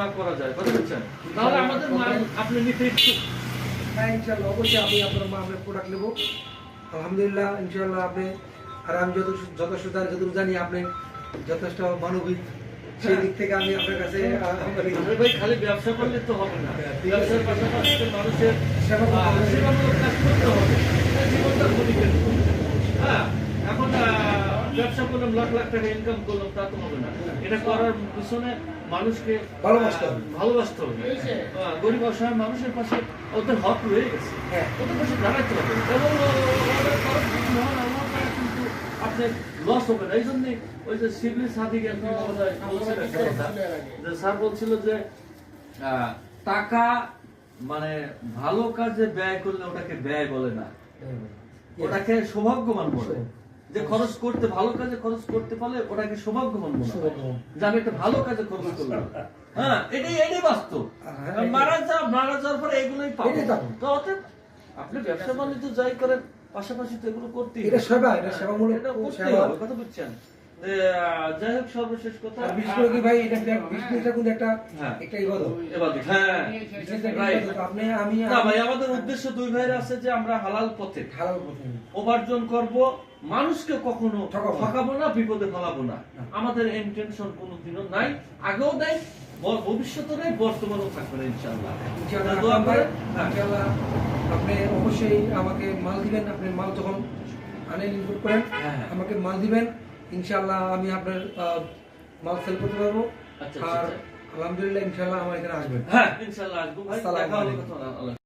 যা করা যায় কথা বলছেন তাহলে আমাদের মাল আপনি নিতে ইচ্ছুক হ্যাঁ ইনশাল্লাহ অবশ্যই আমি আপনার মা আপনার প্রোডাক্ট নেব। আলহামদুলিল্লাহ ইনশাল্লাহ আপনি আর আমি যত যথেষ্ট যতটুকু জানি আপনি যথেষ্ট মানবিক। সেই দিক থেকে আমি আপনার কাছে ভাই খালি ব্যবসা করলে তো হবে না। ঠিক ব্যবসার পাশাপাশি মানুষের সেবা করতে আহ, হবে। সেবামূলক কাজ করতে হবে তাই জীবনটা ক্ষতিকে হ্যাঁ এখন আহ, ব্যবসা করলাম লাখ লাখ টাকা ইনকাম করলাম তা তো হবে না। এটা করার পিছনে মানুষকে ভালোবাসতে হবে। ভালোবাসতে হবে। গরিব অসহায় মানুষের পাশে ওদের হক রয়ে গেছে। হ্যাঁ। ওদের পাশে দাঁড়াতে হবে। এবং হয়, আমার দ্বারা কিন্তু আপনার লস হবে না। এই জন্য ওই যে শিবলি সাদিক একদিন বোধহয় বলছিল একটা কথা। যে স্যার বলছিল যে টাকা মানে ভালো কাজে ব্যয় করলে ওটাকে ব্যয় বলে না। ওটাকে সৌভাগ্যবান বলে। যে খরচ করতে ভালো কাজে খরচ করতে পারলে ওটাকে সৌভাগ্যবান মন। যে আমি একটা ভালো কাজে খরচ করলাম। হ্যাঁ এটাই এটাই বাস্তব। হ্যাঁ, মারা যা মারা যাওয়ার পরে এগুলোই পাবো। তো অতএব আপনি ব্যবসা বাণিজ্য যাই করেন পাশাপাশি তো এগুলো করতে এটা হবে। সেবা এটা সেবামূলক এটা করতেই হবে কথা বুঝছেন? যাই হোক সর্বশেষ কথা আর বিশেষ করে কি ভাই এটা একটা। একটা ইবাদত এবার হ্যাঁ বিজনেসটা একটা Right. ইবাদত। আপনি আমি না ভাই আমাদের উদ্দেশ্য দুই ভাইয়ের আছে যে আমরা হালাল পথে হালাল প্রথম উপার্জন করব মানুষকে কখনো ঠকাবো না। বিপদে ফেলাবো না আমাদের ইন্টেনশন কোনোদিনও নাই আগেও ব- ভবিষ্যতে নাই বর্তমানেও থাকবে না ইনশাআল্লাহ ইনশাআল্লাহ দোয়া। হ্যাঁ। আপনি অবশ্যই আমাকে মাল দিবেন আপনি মাল যখন আনেন ইনপুট করেন হ্যাঁ, হ্যাঁ। আমাকে মাল দিবেন ইনশাআল্লাহ আমি আপনার মাল সেল করতে পারব। আচ্ছা, আর আচ্ছা। আলহামদুলিল্লাহ ইনশাল্লাহ আমার এখানে আসবেন। হ্যাঁ ইনশাআল্লাহ আসব। ভাই